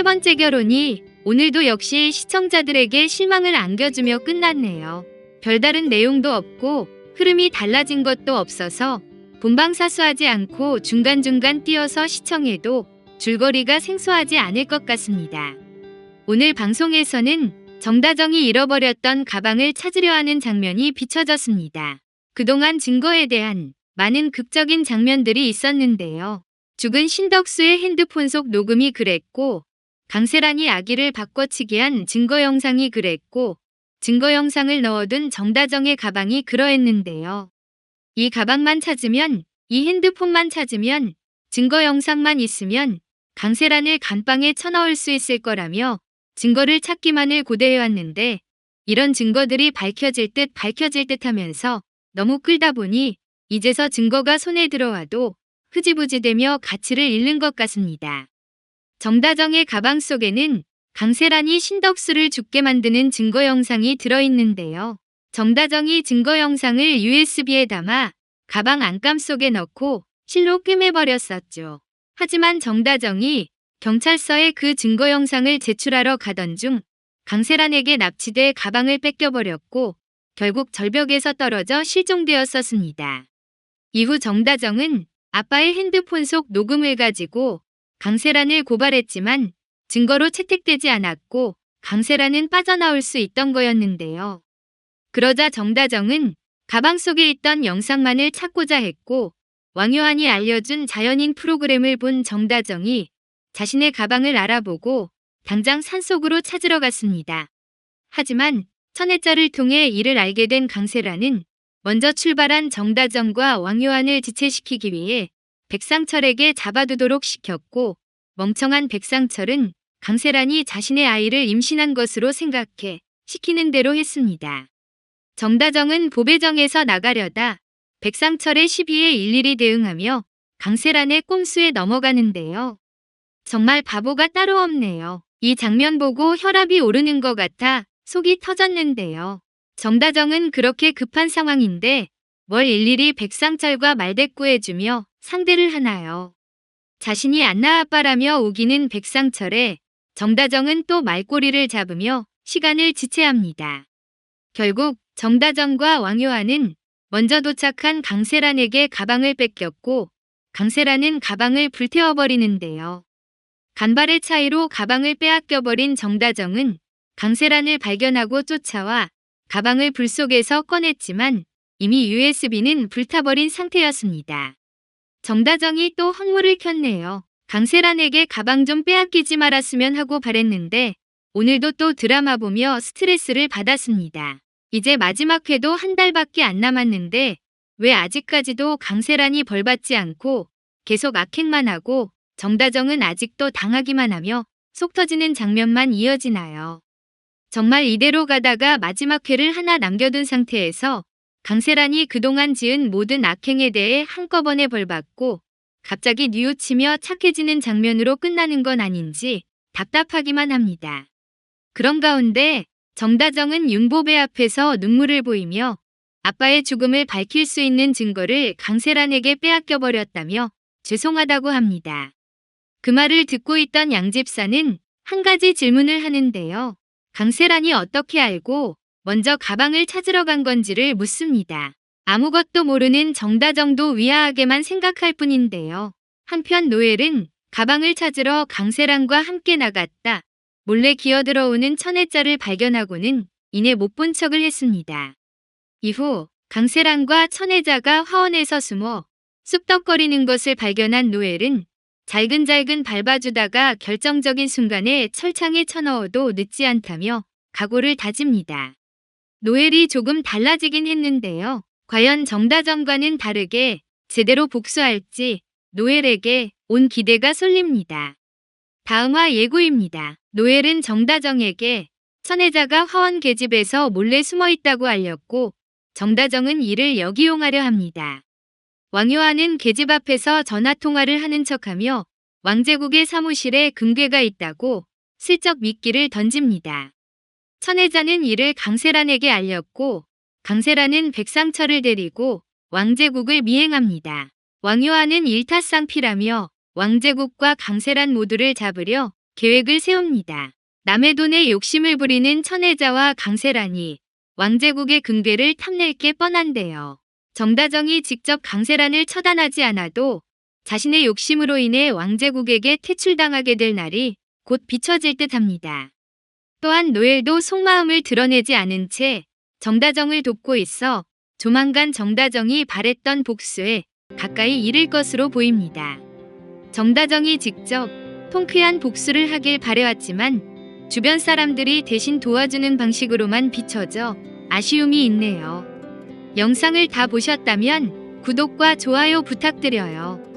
세 번째 결혼이 오늘도 역시 시청자들에게 실망을 안겨주며 끝났네요. 별다른 내용도 없고 흐름이 달라진 것도 없어서 본방 사수하지 않고 중간중간 띄어서 시청해도 줄거리가 생소하지 않을 것 같습니다. 오늘 방송에서는 정다정이 잃어버렸던 가방을 찾으려 하는 장면이 비춰졌습니다. 그동안 증거에 대한 많은 극적인 장면들이 있었는데요. 죽은 신덕수의 핸드폰 속 녹음이 그랬고 강세란이 아기를 바꿔치기 한 증거 영상이 그랬고 증거 영상을 넣어둔 정다정의 가방이 그러했는데요. 이 가방만 찾으면 이 핸드폰만 찾으면 증거 영상만 있으면 강세란을 간방에 쳐넣을 수 있을 거라며 증거를 찾기만을 고대해왔는데 이런 증거들이 밝혀질 듯 밝혀질 듯 하면서 너무 끌다 보니 이제서 증거가 손에 들어와도 흐지부지되며 가치를 잃는 것 같습니다. 정다정의 가방 속에는 강세란이 신덕수를 죽게 만드는 증거 영상이 들어있는데요. 정다정이 증거 영상을 USB에 담아 가방 안감 속에 넣고 실로 꿰매버렸었죠. 하지만 정다정이 경찰서에 그 증거 영상을 제출하러 가던 중 강세란에게 납치돼 가방을 뺏겨버렸고 결국 절벽에서 떨어져 실종되었었습니다. 이후 정다정은 아빠의 핸드폰 속 녹음을 가지고 강세란을 고발했지만 증거로 채택되지 않았고 강세란은 빠져나올 수 있던 거였는데요. 그러자 정다정은 가방 속에 있던 영상만을 찾고자 했고 왕요한이 알려준 자연인 프로그램을 본 정다정이 자신의 가방을 알아보고 당장 산속으로 찾으러 갔습니다. 하지만 천혜자를 통해 이를 알게 된 강세란은 먼저 출발한 정다정과 왕요한을 지체시키기 위해 백상철에게 잡아두도록 시켰고 멍청한 백상철은 강세란이 자신의 아이를 임신한 것으로 생각해 시키는 대로 했습니다. 정다정은 보배정에서 나가려다 백상철의 시비에 일일이 대응하며 강세란의 꼼수에 넘어가는데요. 정말 바보가 따로 없네요. 이 장면 보고 혈압이 오르는 것 같아 속이 터졌는데요. 정다정은 그렇게 급한 상황인데 뭘 일일이 백상철과 말대꾸해주며 상대를 하나요. 자신이 안나 아빠라며 우기는 백상철에 정다정은 또 말꼬리를 잡으며 시간을 지체합니다. 결국 정다정과 왕요한은 먼저 도착한 강세란에게 가방을 뺏겼고 강세란은 가방을 불태워버리는데요. 간발의 차이로 가방을 빼앗겨버린 정다정은 강세란을 발견하고 쫓아와 가방을 불 속에서 꺼냈지만 이미 USB는 불타버린 상태였습니다. 정다정이 또 황물을 켰네요. 강세란에게 가방 좀 빼앗기지 말았으면 하고 바랬는데 오늘도 또 드라마 보며 스트레스를 받았습니다. 이제 마지막 회도 한 달밖에 안 남았는데 왜 아직까지도 강세란이 벌받지 않고 계속 악행만 하고 정다정은 아직도 당하기만 하며 속 터지는 장면만 이어지나요. 정말 이대로 가다가 마지막 회를 하나 남겨둔 상태에서 강세란이 그동안 지은 모든 악행에 대해 한꺼번에 벌받고 갑자기 뉘우치며 착해지는 장면으로 끝나는 건 아닌지 답답하기만 합니다. 그런 가운데 정다정은 윤보배 앞에서 눈물을 보이며 아빠의 죽음을 밝힐 수 있는 증거를 강세란에게 빼앗겨버렸다며 죄송하다고 합니다. 그 말을 듣고 있던 양집사는 한 가지 질문을 하는데요. 강세란이 어떻게 알고 먼저 가방을 찾으러 간 건지를 묻습니다. 아무것도 모르는 정다 정도 위아하게만 생각할 뿐인데요. 한편 노엘은 가방을 찾으러 강세란과 함께 나갔다. 몰래 기어들어오는 천혜자를 발견하고는 이내 못 본 척을 했습니다. 이후 강세란과 천혜자가 화원에서 숨어 쑥덕거리는 것을 발견한 노엘은 잘근잘근 밟아주다가 결정적인 순간에 철창에 쳐넣어도 늦지 않다며 각오를 다집니다. 노엘이 조금 달라지긴 했는데요. 과연 정다정과는 다르게 제대로 복수할지 노엘에게 온 기대가 쏠립니다. 다음화 예고입니다. 노엘은 정다정에게 천혜자가 화원 계집에서 몰래 숨어 있다고 알렸고 정다정은 이를 역이용하려 합니다. 왕요한은 계집 앞에서 전화통화를 하는 척하며 왕제국의 사무실에 금괴가 있다고 슬쩍 미끼를 던집니다. 천혜자는 이를 강세란에게 알렸고 강세란은 백상철을 데리고 왕제국을 미행합니다. 왕요한은 일타쌍피라며 왕제국과 강세란 모두를 잡으려 계획을 세웁니다. 남의 돈에 욕심을 부리는 천혜자와 강세란이 왕제국의 근궤를 탐낼 게 뻔한데요. 정다정이 직접 강세란을 처단하지 않아도 자신의 욕심으로 인해 왕제국에게 퇴출당하게 될 날이 곧 비춰질 듯합니다. 또한 노엘도 속마음을 드러내지 않은 채 정다정을 돕고 있어 조만간 정다정이 바랬던 복수에 가까이 이를 것으로 보입니다. 정다정이 직접 통쾌한 복수를 하길 바래왔지만 주변 사람들이 대신 도와주는 방식으로만 비춰져 아쉬움이 있네요. 영상을 다 보셨다면 구독과 좋아요 부탁드려요.